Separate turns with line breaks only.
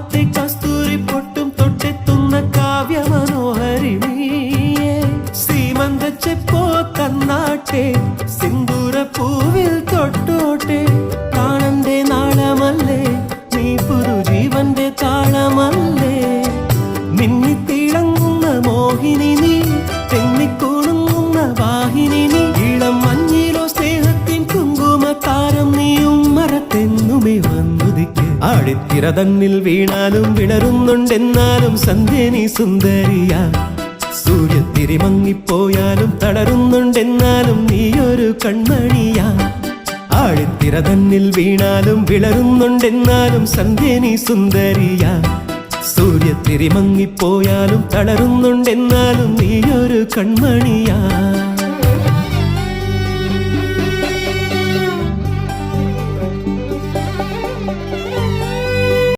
കാമത്തെ കസ്തൂരി പൊട്ടും തൊട്ടെത്തുന്ന കാവ്യ മനോഹരിണിയേ സീമന്തച്ചെപ്പോ തന്നാട്ടെ സിന്ദൂര പൂവിൽ തൊട്ടോട്ടെ. കാണന്റെ നാളമല്ലേ നീ പുതുജീവന്റെ താളമല്ലേ. മിന്നിത്തിളങ്ങുന്ന മോഹിനി തന്നിൽ വീണാലും വിളരുന്നുണ്ടെന്നാലും സന്ധ്യനി സുന്ദരിയ. സൂര്യത്തിരി മങ്ങിപ്പോയാലും തളരുന്നുണ്ടെന്നാലും നീയൊരു കൺമണിയാ. ആഴിത്തിര തന്നിൽ വീണാലും വിളരുന്നുണ്ടെന്നാലും സന്ധ്യനി സുന്ദരിയ. സൂര്യത്തിരി മങ്ങിപ്പോയാലും തളരുന്നുണ്ടെന്നാലും നീയൊരു കൺമണിയാ.